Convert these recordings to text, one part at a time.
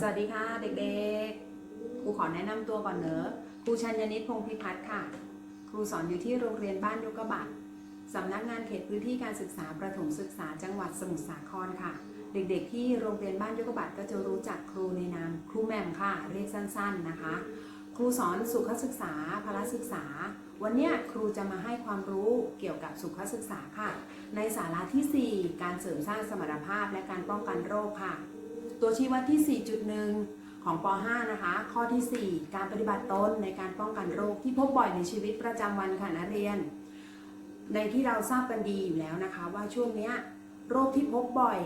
สวัสดีค่ะเด็กๆ ครูขอแนะนำตัวก่อนเนอะครูชัญญนิตพงพิพัฒน์ค่ะ ครูสอนอยู่ที่โรงเรียนบ้านยกกบัดสำนักงานเขตพื้นที่การศึกษาประถมศึกษาจังหวัดสมุทรสาครค่ะ เด็กๆ ที่โรงเรียนบ้านยกกบัดก็จะรู้จักครูในนามครูแม่มค่ะ เรียกสั้นๆนะคะ ครูสอนสุขศึกษาพละศึกษา วันนี้ครูจะมาให้ความรู้เกี่ยวกับสุขศึกษาค่ะ ในสาระที่ 4 การเสริมสร้างสมรรถภาพและการป้องกันโรคค่ะ ตัวชี้วัดที่ 4.1 ของป .5 นะคะ ข้อที่ 4 การปฏิบัติตนในการป้องกันโรคที่พบบ่อยในชีวิตประจำวันค่ะนักเรียน ในที่เราทราบกันดีอยู่แล้วนะคะ ว่าช่วงนี้โรคที่พบบ่อย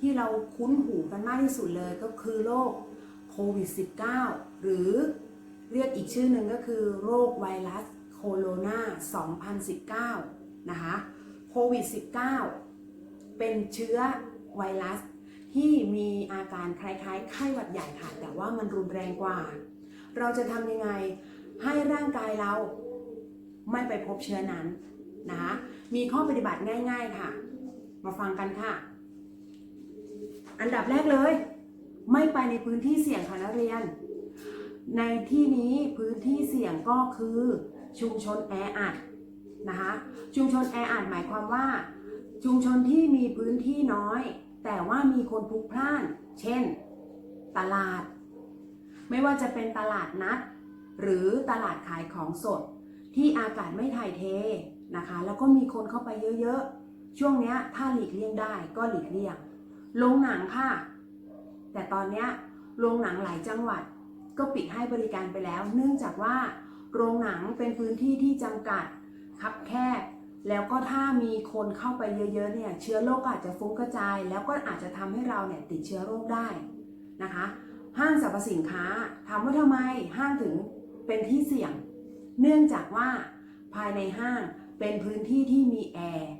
ที่เราคุ้นหูกันมากที่สุดเลยก็คือโรคโควิด -19 หรือเรียกอีกชื่อหนึ่งก็คือโรคไวรัสโคโรนา 2019 นะคะ โควิด -19 เป็นเชื้อไวรัส ที่มีอาการคล้ายๆ ไข้หวัดใหญ่ค่ะ แต่ว่ามันรุนแรงกว่า เราจะทำยังไงให้ร่างกายเราไม่ไปพบเชื้อนั้นนะคะมีข้อปฏิบัติง่าย ๆค่ะ มาฟังกันค่ะ อันดับแรกเลย ไม่ไปในพื้นที่เสี่ยงค่ะนักเรียน ในที่นี้พื้นที่เสี่ยงก็คือชุมชนแออัดนะคะ ชุมชนแออัดหมายความว่า ชุมชนที่มีพื้นที่น้อย แต่ว่ามีคนพลุกพล่าน เช่น ตลาด ไม่ว่าจะเป็นตลาดนัด หรือตลาดขายของสด ที่อากาศไม่ถ่ายเทนะคะ แล้วก็มีคนเข้าไปเยอะๆ ช่วงนี้ถ้าหลีกเลี่ยงได้ก็หลีกเลี่ยง โรงหนังค่ะ แต่ตอนนี้โรงหนังหลายจังหวัด ก็ปิดให้บริการไปแล้ว เนื่องจากว่า โรงหนังเป็นพื้นที่ที่จำกัดคับแคบ แล้วก็ถ้ามีคนเข้าไปเยอะๆเนี่ยเชื้อโรคอาจจะฟุ้งกระจาย แล้วก็อาจจะทำให้เราเนี่ยติดเชื้อโรคได้นะคะ ห้างสรรพสินค้าถามว่าทำไมห้างถึงเป็นที่เสี่ยง เนื่องจากว่าภายในห้างเป็นพื้นที่ที่มีแอร์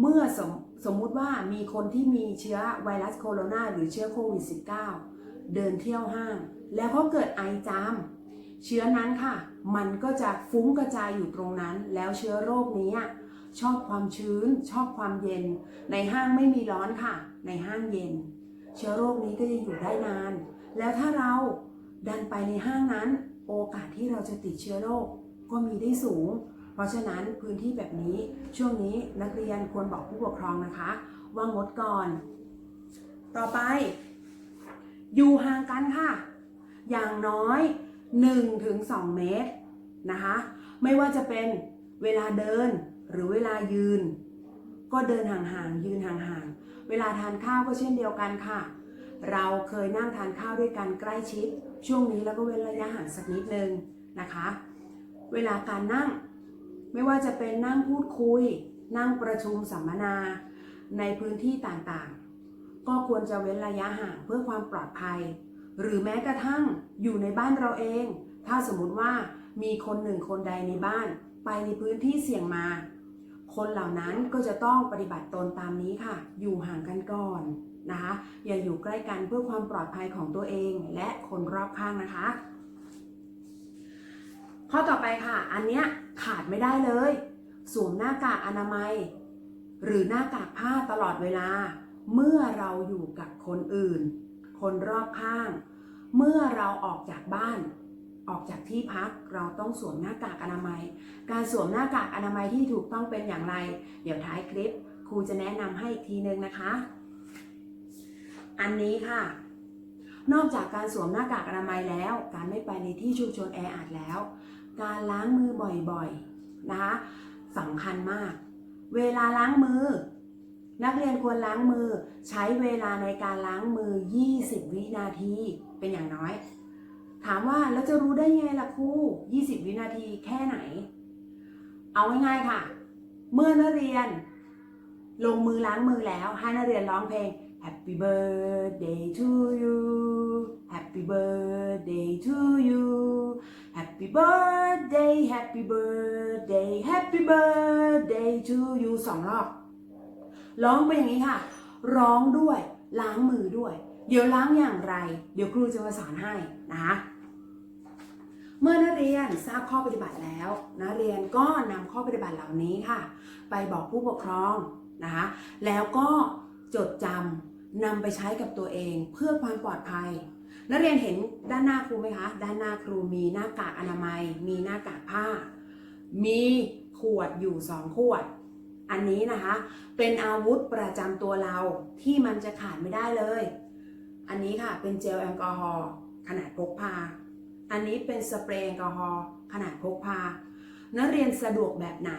เมื่อสมสมมุติว่ามีคนที่มีเชื้อไวรัสโคโรนาหรือเชื้อโควิด -19 เดินเที่ยวห้าง แล้วเขาเกิดไอจามเชื้อนั้นค่ะ มันก็จะฟุ้งกระจายอยู่ตรงนั้น แล้วเชื้อโรคนี้ ชอบความชื้น ชอบความเย็น ในห้างไม่มีร้อนค่ะ ในห้างเย็น เชื้อโรคนี้ก็จะอยู่ได้นาน แล้วถ้าเราดันไปในห้างนั้น โอกาสที่เราจะติดเชื้อโรคก็มีได้สูง เพราะฉะนั้นพื้นที่แบบนี้ช่วงนี้นักเรียนควรบอกผู้ปกครองนะคะ ว่างดก่อน ต่อไป อยู่ห่างกันค่ะ อย่างน้อย 1-2 เมตรนะคะ ไม่ว่าจะเป็นเวลาเดิน หรือเวลายืน ก็เดินห่างๆยืนห่างๆเวลาทานข้าวก็เช่นเดียวกันค่ะ เราเคยนั่งทานข้าวด้วยกันใกล้ชิด ช่วงนี้แล้วก็เว้นระยะห่างสักนิดนึงนะคะ เวลาการนั่ง ไม่ว่าจะเป็นนั่งพูดคุย นั่งประชุมสัมมนาในพื้นที่ต่างๆ ก็ควรจะเว้นระยะห่างเพื่อความปลอดภัย หรือแม้กระทั่งอยู่ในบ้านเราเอง ถ้าสมมติว่ามีคนหนึ่งคนใดในบ้าน ไปในพื้นที่เสี่ยงมา คนเหล่านั้นก็จะต้องปฏิบัติตนตามนี้ค่ะ อยู่ห่างกันก่อนนะคะ อย่าอยู่ใกล้กันเพื่อความปลอดภัยของตัวเองและคนรอบข้างนะคะ ข้อต่อไปค่ะ อันเนี้ยขาดไม่ได้เลย สวมหน้ากากอนามัย หรือหน้ากากผ้าตลอดเวลา เมื่อเราอยู่กับคนอื่น คนรอบข้าง เมื่อเราออกจากบ้าน ออกจากที่พักเราต้องสวมหน้ากากอนามัย การสวมหน้ากากอนามัยที่ถูกต้องเป็นอย่างไร เดี๋ยวท้ายคลิปครูจะแนะนำให้อีกทีนึงนะคะ อันนี้ค่ะ นอกจากการสวมหน้ากากอนามัยแล้ว การไม่ไปในที่ชุมชนแออัดแล้ว การล้างมือบ่อยๆนะคะสำคัญมาก เวลาล้างมือ นักเรียนควรล้างมือใช้เวลาในการล้างมือ 20 วินาทีเป็นอย่างน้อย ถามว่าแล้วจะรู้ได้ไงล่ะครู20 วินาทีแค่ไหน เอาง่ายๆค่ะ เมื่อนักเรียน ลงมือล้างมือแล้ว ให้นักเรียนร้องเพลง Happy birthday to you Happy birthday to you Happy birthday Happy birthday Happy birthday to you สองรอบ ร้องไปอย่างนี้ค่ะ ร้องด้วยล้างมือด้วย เดี๋ยวล้างอย่างไร เดี๋ยวครูจะมาสอนให้นะคะ เมื่อนักเรียนทราบข้อปฏิบัติแล้วนักเรียนก็นำข้อปฏิบัติเหล่านี้ค่ะ ไปบอกผู้ปกครองนะคะแล้วก็จดจนำไปใช้กับตัวเองเพื่อความปลอดภัย นักเรียนเห็นด้านหน้าครูไหมคะ ด้านหน้าครูมีหน้ากากอนามัย มีหน้ากากผ้า มีขวดอยู่สองขวด อันนี้นะคะ เป็นอาวุธประจำตัวเราที่มันจะขาดไม่ได้เลย อันนี้ค่ะเป็นเจลแอลกอฮอล์ขนาดพกพา อันนี้เป็นสเปรย์แอลกอฮอล์ขนาดพกพา นักเรียนสะดวกแบบไหน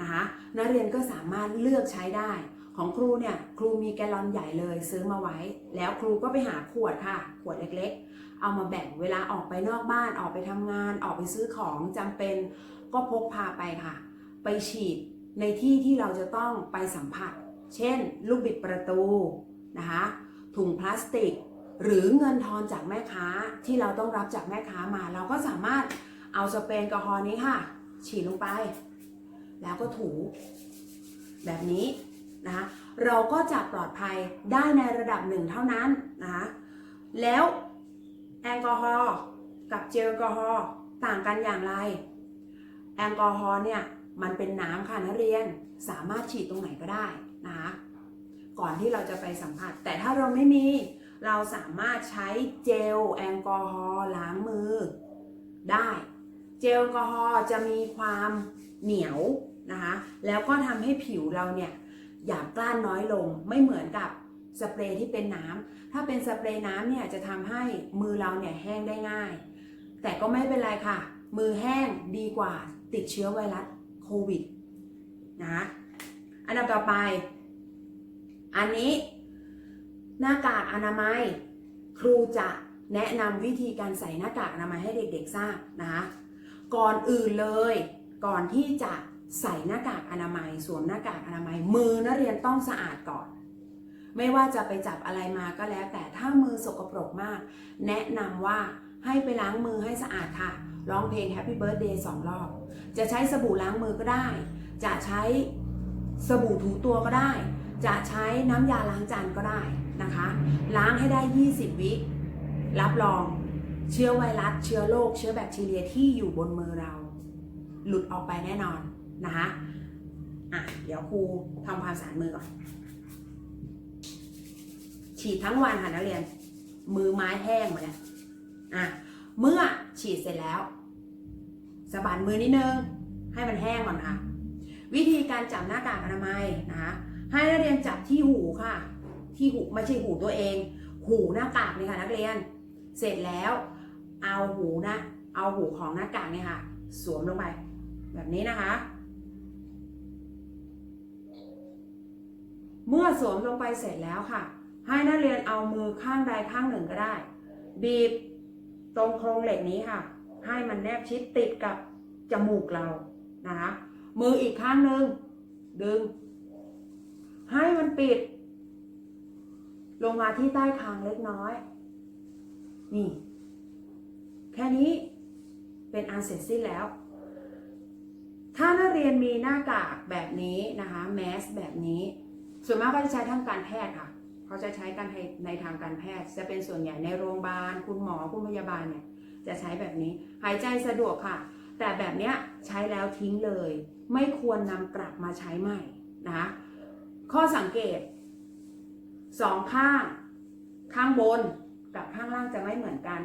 นะคะนักเรียนก็สามารถเลือกใช้ได้ ของครูเนี่ยครูมีแกลลอนใหญ่เลยซื้อมาไว้ แล้วครูก็ไปหาขวดค่ะ ขวดเล็กๆ เอามาแบ่งเวลาออกไปนอกบ้านออกไปทำงาน ออกไปซื้อของจำเป็นก็พกพาไปค่ะ ไปฉีดในที่ที่เราจะต้องไปสัมผัส เช่น ลูกบิดประตูนะคะถุงพลาสติก หรือเงินทอนจากแม่ค้าที่เราต้องรับจากแม่ค้ามา เราก็สามารถเอาสเปรย์แอลกอฮอล์นี้ค่ะ ฉีดลงไป แล้วก็ถู แบบนี้นะคะเราก็จะปลอดภัยได้ในระดับหนึ่งเท่านั้นนะคะแล้วแอลกอฮอล์กับเจลแอลกอฮอล์ต่างกันอย่างไร แอลกอฮอล์เนี่ยมันเป็นน้ำค่ะนักเรียนสามารถฉีดตรงไหนก็ได้นะคะก่อนที่เราจะไปสัมผัส แต่ถ้าเราไม่มี เราสามารถใช้เจลแอลกอฮอล์ล้างมือได้ เจลแอลกอฮอล์จะมีความเหนียวนะคะ แล้วก็ทำให้ผิวเราเนี่ยหยาบกร้านน้อยลง ไม่เหมือนกับสเปรย์ที่เป็นน้ำ ถ้าเป็นสเปรย์น้ำเนี่ยจะทำให้มือเราเนี่ยแห้งได้ง่าย แต่ก็ไม่เป็นไรค่ะ มือแห้งดีกว่าติดเชื้อไวรัสโควิดนะ อันดับต่อไป อันนี้ หน้ากากอนามัย ครูจะแนะนำวิธีการใส่หน้ากากอนามัยให้เด็กๆทราบนะคะก่อนอื่นเลย ก่อนที่จะใส่หน้ากากอนามัย สวมหน้ากากอนามัย มือนักเรียนต้องสะอาดก่อน ไม่ว่าจะไปจับอะไรมาก็แล้ว แต่ถ้ามือสกปรกมาก แนะนำว่าให้ไปล้างมือให้สะอาดค่ะร้องเพลง Happy Birthday สองรอบ จะใช้สบู่ล้างมือก็ได้ จะใช้สบู่ถูตัวก็ได้ จะใช้น้ำยาล้างจานก็ได้นะคะ ล้างให้ได้ 20 วิรับรองเชื้อไวรัส เชื้อโรคเชื้อแบคทีเรียที่อยู่บนมือเรา หลุดออกไปแน่นอนนะคะอะเดี๋ยวครูทำความสะอาดมือก่อน ฉีดทั้งวันค่ะนักเรียน มือไม้แห้งหมดแล้วอะเมื่อฉีดเสร็จแล้วสะบัดมือนิดนึงให้มันแห้งก่อนค่ะ วิธีการจับหน้ากากอนามัยนะคะ ให้นักเรียนจับที่หูค่ะ ที่หูไม่ใช่หูตัวเอง หูหน้ากากนี่ค่ะนักเรียน เสร็จแล้วเอาหูนะ เอาหูของหน้ากากเนี่ยค่ะ สวมลงไป แบบนี้นะคะ เมื่อสวมลงไปเสร็จแล้วค่ะ ให้นักเรียนเอามือข้างใดข้างหนึ่งก็ได้ บีบตรงโครงเหล็กนี้ค่ะ ให้มันแนบชิดติดกับจมูกเรานะคะมืออีกข้างหนึ่งดึง ให้มันปิด ลงมาที่ใต้คางเล็กน้อย นี่ แค่นี้เป็นอันเสร็จสิ้นแล้ว ถ้านักเรียนมีหน้ากากแบบนี้นะคะ แมสแบบนี้ ส่วนมากก็จะใช้ทางการแพทย์ค่ะ เขาจะใช้กันในทางการแพทย์ จะเป็นส่วนใหญ่ในโรงพยาบาล คุณหมอ คุณพยาบาลเนี่ย จะใช้แบบนี้ หายใจสะดวกค่ะ แต่แบบเนี้ยใช้แล้วทิ้งเลย ไม่ควรนำกลับมาใช้ใหม่นะคะ ข้อสังเกตสองข้าง ข้างบนกับข้างล่างจะไม่เหมือนกัน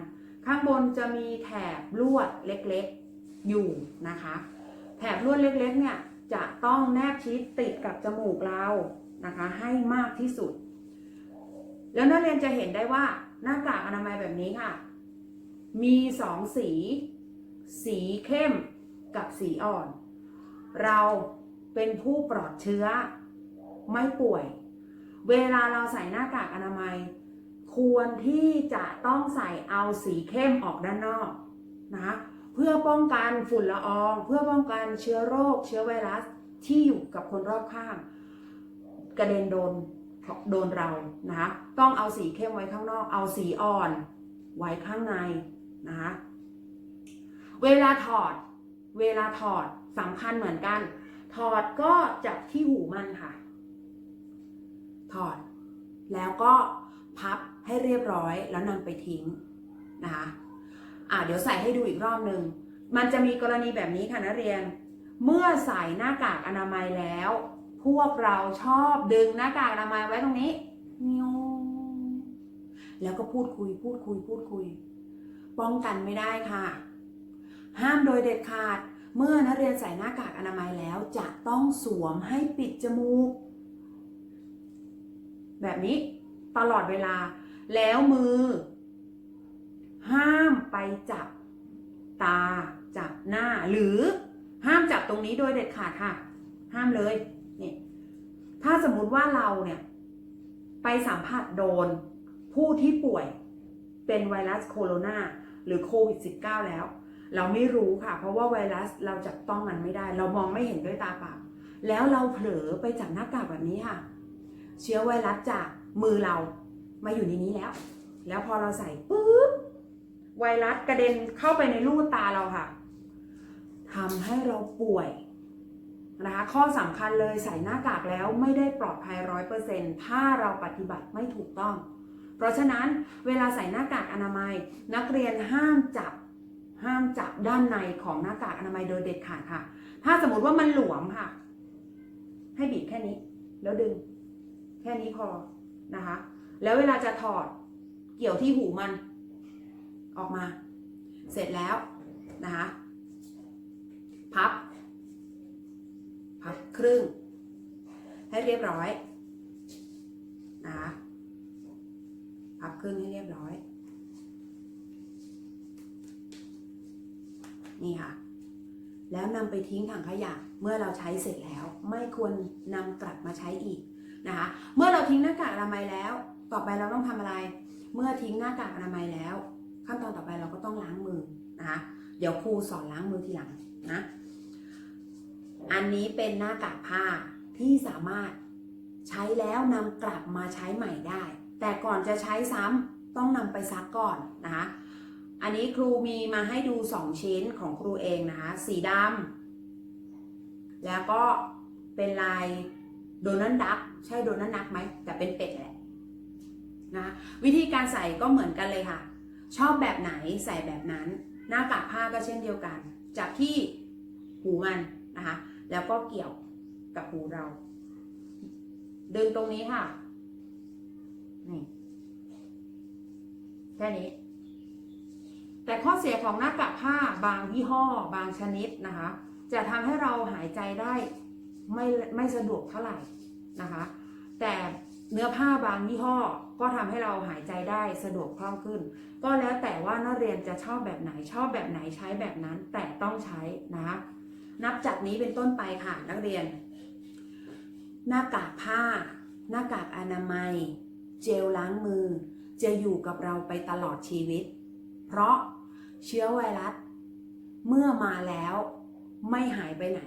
ข้างบนจะมีแถบลวดเล็กๆอยู่นะคะ แถบลวดเล็กๆเนี่ยจะต้องแนบชิดติดกับจมูกเรานะคะ ให้มากที่สุด แล้วนักเรียนจะเห็นได้ว่าหน้ากากอนามัยแบบนี้ค่ะ มีสองสี สีเข้มกับสีอ่อน เราเป็นผู้ปลอดเชื้อ ไม่ป่วย เวลาเราใส่หน้ากากอนามัย ควรที่จะต้องใส่เอาสีเข้มออกด้านนอกนะเพื่อป้องกันฝุ่นละออง เพื่อป้องกันเชื้อโรค เชื้อไวรัสที่อยู่กับคนรอบข้าง กระเด็นโดนโดนเรานะคะต้องเอาสีเข้มไว้ข้างนอก เอาสีอ่อน ไว้ข้างในนะคะเวลาถอด เวลาถอดสำคัญเหมือนกัน ถอดก็จับที่หูมันค่ะ ถอด แล้วก็พับให้เรียบร้อยแล้วนำไปทิ้งนะคะอะเดี๋ยวใส่ให้ดูอีกรอบหนึ่งมันจะมีกรณีแบบนี้ค่ะนักเรียน เมื่อใส่หน้ากากอนามัยแล้ว พวกเราชอบดึงหน้ากากอนามัยไว้ตรงนี้นิ้วแล้วก็พูดคุยพูดคุยพูดคุย ป้องกันไม่ได้ค่ะ ห้ามโดยเด็ดขาด เมื่อนักเรียนใส่หน้ากากอนามัยแล้วจะต้องสวมให้ปิดจมูก แบบนี้ตลอดเวลา แล้วมือ ห้ามไปจับตาจับหน้าหรือห้ามจับตรงนี้โดยเด็ดขาดค่ะ ห้ามเลยนี่ถ้าสมมุติว่าเราเนี่ยไปสัมผัสโดนผู้ที่ป่วยเป็นไวรัสโคโรนาหรือโควิด -19 แล้ว เราไม่รู้ค่ะ เพราะว่าไวรัสเราจับต้องมันไม่ได้ เรามองไม่เห็นด้วยตาเปล่าแล้วเราเผลอไปจับหน้ากากแบบนี้ค่ะ เชื้อไวรัสจากมือเรามาอยู่ในนี้แล้ว แล้วพอเราใส่ปุ๊บไวรัสกระเด็นเข้าไปในลูกตาเราค่ะทำให้เราป่วยนะคะข้อสำคัญเลยใส่หน้ากากแล้วไม่ได้ปลอดภัยร้อยเปอร์เซ็นถ้าเราปฏิบัติไม่ถูกต้อง เพราะฉะนั้นเวลาใส่หน้ากากอนามัย นักเรียนห้ามจับห้ามจับด้านในของหน้ากากอนามัยโดยเด็ดขาดค่ะ ถ้าสมมติว่ามันหลวมค่ะ ให้บีบแค่นี้ แล้วดึง ค่นี้พอนะคะ แล้วเวลาจะถอดเกี่ยวที่หูมัน ออกมา เสร็จแล้วนะคะพับ พับครึ่ง ให้เรียบร้อยนะคะพับครึ่งให้เรียบร้อย นี่ค่ะ แล้วนำไปทิ้งถังขยะเมื่อเราใช้เสร็จแล้ว ไม่ควรนำกลับมาใช้อีก นะคะ เมื่อเราทิ้งหน้ากากอนามัยแล้ว ต่อไปเราต้องทำอะไร เมื่อทิ้งหน้ากากอนามัยแล้ว ขั้นตอนต่อไปเราก็ต้องล้างมือนะคะ เดี๋ยวครูสอนล้างมือทีหลังนะ อันนี้เป็นหน้ากากผ้าที่สามารถใช้แล้วนำกลับมาใช้ใหม่ได้ แต่ก่อนจะใช้ซ้ำต้องนำไปซักก่อนนะคะ อันนี้ครูมีมาให้ดู 2 ชิ้นของครูเองนะคะ สีดำแล้วก็เป็นลาย โดนัลดักใช่โดนัลดักไหมแต่เป็นเป็ดแหละนะวิธีการใส่ก็เหมือนกันเลยค่ะ ชอบแบบไหนใส่แบบนั้น หน้ากากผ้าก็เช่นเดียวกันจับที่หูมันนะคะ แล้วก็เกี่ยวกับหูเรา เดึงตรงนี้ค่ะนี่แค่นี้ แต่ข้อเสียของหน้ากากผ้าบางยี่ห้อ บางชนิดนะคะ จะทำให้เราหายใจได้ ไม่ไม่สะดวกเท่าไหร่นะคะ แต่เนื้อผ้าบางยี่ห้อก็ทำให้เราหายใจได้สะดวกคล่องขึ้น ก็แล้วแต่ว่านักเรียนจะชอบแบบไหนชอบแบบไหนใช้แบบนั้นแต่ต้องใช้นะคะนับจากนี้เป็นต้นไปค่ะนักเรียน หน้ากากผ้า หน้ากากอนามัย เจลล้างมือ จะอยู่กับเราไปตลอดชีวิต เพราะเชื้อไวรัส เมื่อมาแล้วไม่หายไปไหน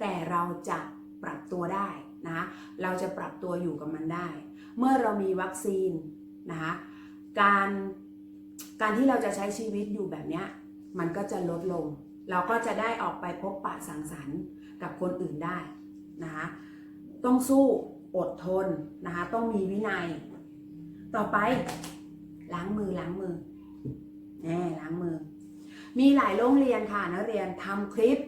แต่เราจะ ปรับตัวได้นะเราจะปรับตัวอยู่กับมันได้ เมื่อเรามีวัคซีนนะคะการการที่เราจะใช้ชีวิตอยู่แบบนี้มันก็จะลดลง เราก็จะได้ออกไปพบปะสังสรรค์กับคนอื่นได้นะคะต้องสู้อดทนนะคะต้องมีวินัย ต่อไปล้างมือล้างมือแน่ล้างมือ มีหลายโรงเรียนค่ะนักเรียนทำคลิป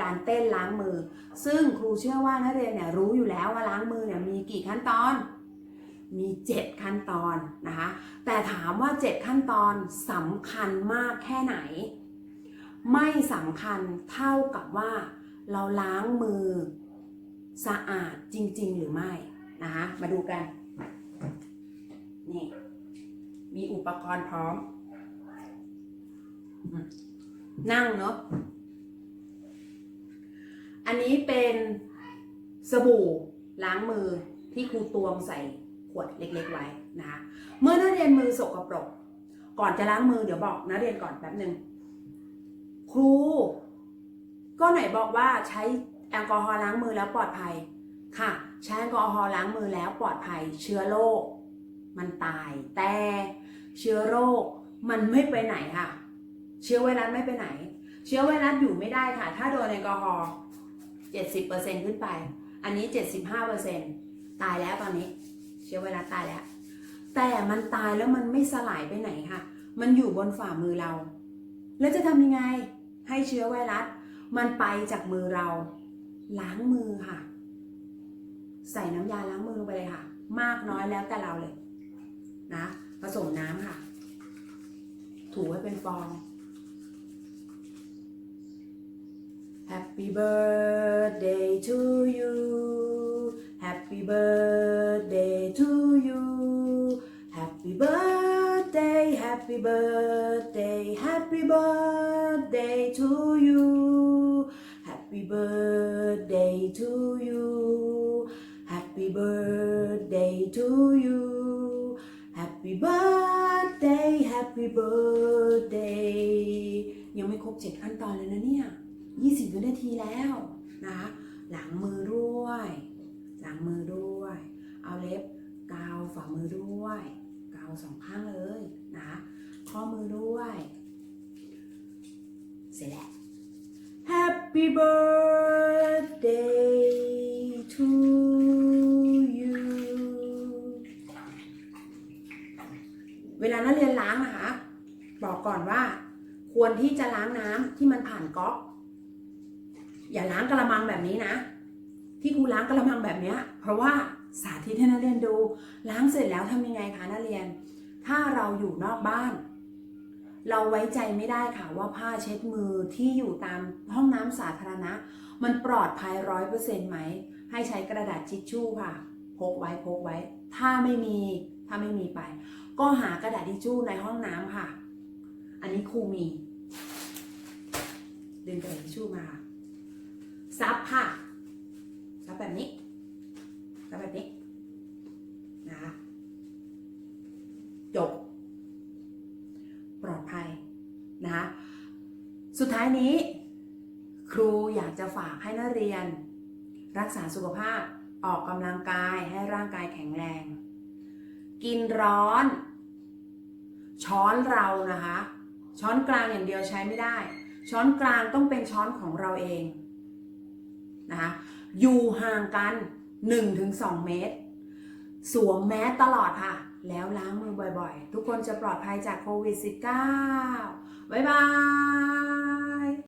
การเต้นล้างมือ ซึ่งครูเชื่อว่านักเรียนเนี่ยรู้อยู่แล้วว่าล้างมือเนี่ยมีกี่ขั้นตอน มี 7 ขั้นตอนนะคะ แต่ถามว่า 7 ขั้นตอนสำคัญมากแค่ไหน ไม่สำคัญเท่ากับว่าเราล้างมือสะอาดจริง ๆ หรือไม่นะคะมาดูกันนี่มีอุปกรณ์พร้อม นั่งเนาะ อันนี้เป็นสบู่ล้างมือที่ครูตวงใส่ขวดเล็กๆไว้นะคะเมื่อนักเรียนมือสกปรก ก่อนจะล้างมือเดี๋ยวบอกนักเรียนก่อนแป๊บหนึ่งครู ก็ไหนบอกว่าใช้แอลกอฮอล์ล้างมือแล้วปลอดภัยค่ะ ใช้แอลกอฮอล์ล้างมือแล้วปลอดภัย เชื้อโรคมันตาย แต่เชื้อโรคมันไม่ไปไหนค่ะ เชื้อไวรัสไม่ไปไหน เชื้อไวรัสอยู่ไม่ได้ค่ะ ถ้าโดนแอลกอฮอล์ 70%ขึ้นไป อันนี้ 75%ตายแล้วตอนนี้ เชื้อไวรัสตายแล้ว แต่มันตายแล้วมันไม่สลายไปไหนค่ะ มันอยู่บนฝ่ามือเรา แล้วจะทำยังไงให้เชื้อไวรัส มันไปจากมือเรา ล้างมือค่ะ ใส่น้ำยาล้างมือลงไปเลยค่ะ มากน้อยแล้วแต่เราเลยนะ ผสมน้ำค่ะ ถูให้เป็นฟอง Happy birthday to you Happy birthday to you Happy birthday Happy birthday Happy birthday to you Happy birthday to you Happy birthday to you Happy birthday Happy birthday ยังไม่ครบเจ็ดขั้นตอนเลยนะเนี่ย 20วินาทีแล้วนะคะหลังมือด้วย หลังมือด้วย เอาเล็บกาวฝ่ามือด้วยกาวสองข้างเลยนะคะข้อมือด้วย เสร็จแล้ว Happy birthday to you เวลานักเรียนล้างนะคะ บอกก่อนว่า ควรที่จะล้างน้ำที่มันผ่านก๊อก อย่าล้างกระมังแบบนี้นะ ที่ครูล้างกระมังแบบเนี้ยเพราะว่าสาธิตให้นักเรียนดู ล้างเสร็จแล้วทำยังไงคะนักเรียน ถ้าเราอยู่นอกบ้าน เราไว้ใจไม่ได้ค่ะว่าผ้าเช็ดมือที่อยู่ตามห้องน้ำสาธารณะ มันปลอดภัยร้อยเปอร์เซ็นต์ไหม ให้ใช้กระดาษทิชชู่ค่ะ พกไว้พกไว้ ถ้าไม่มีถ้าไม่มีไป ก็หากระดาษทิชชู่ในห้องน้ำค่ะ อันนี้ครูมี ดึงกระดาษทิชชู่มา ซับค่ะซับแบบนี้ซับแบบนี้นะคะจบ ปลอดภัยนะคะสุดท้ายนี้ ครูอยากจะฝากให้นักเรียน รักษาสุขภาพออกกำลังกายให้ร่างกายแข็งแรง กินร้อน ช้อนเรานะคะ ช้อนกลางอย่างเดียวใช้ไม่ได้ ช้อนกลางต้องเป็นช้อนของเราเอง นะคะอยู่ห่างกัน 1-2 เมตร สวมแมสตลอดค่ะ แล้วล้างมือบ่อยๆ ทุกคนจะปลอดภัยจากโควิด -19 บ๊ายบาย